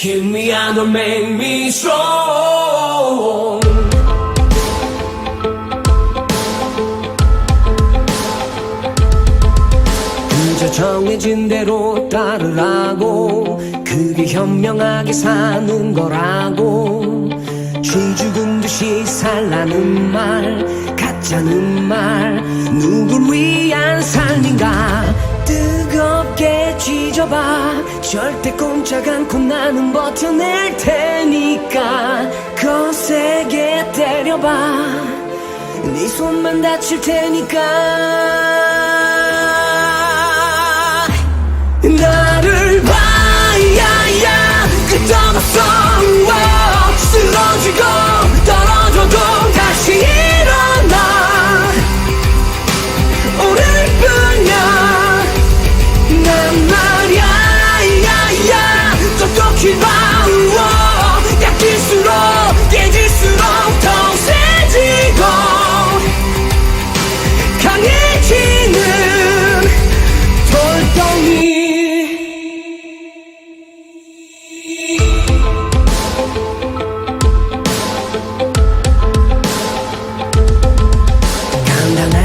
Kill me and don't make me strong. 그저 정해진 대로 따르라고 그게 현명하게 사는 거라고 쥐 죽은 듯이 살라는 말 가짜는 말 누굴 위한 삶인가 쥐져봐. 절대 꼼짝 않고 나는 버텨낼 테니까. 거세게 때려봐. 네 손만 다칠 테니까. 나를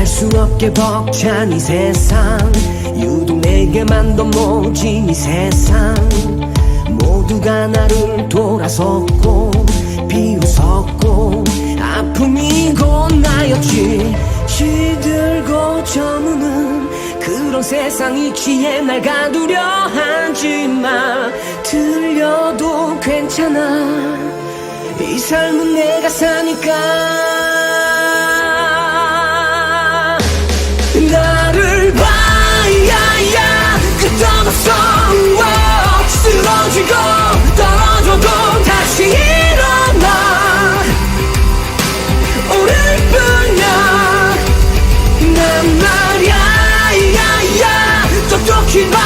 감당할 수 없게 벅찬 이 세상. 유독 내게만 더 모진 이 세상. 모두가 나를 돌아섰고 비웃었고 아픔이 곧 나였지. 시들고 저무는 그런 세상 이치에 날 가두려 하지마. 들려도 괜찮아. 이 삶은 내가 사니까 똑똑히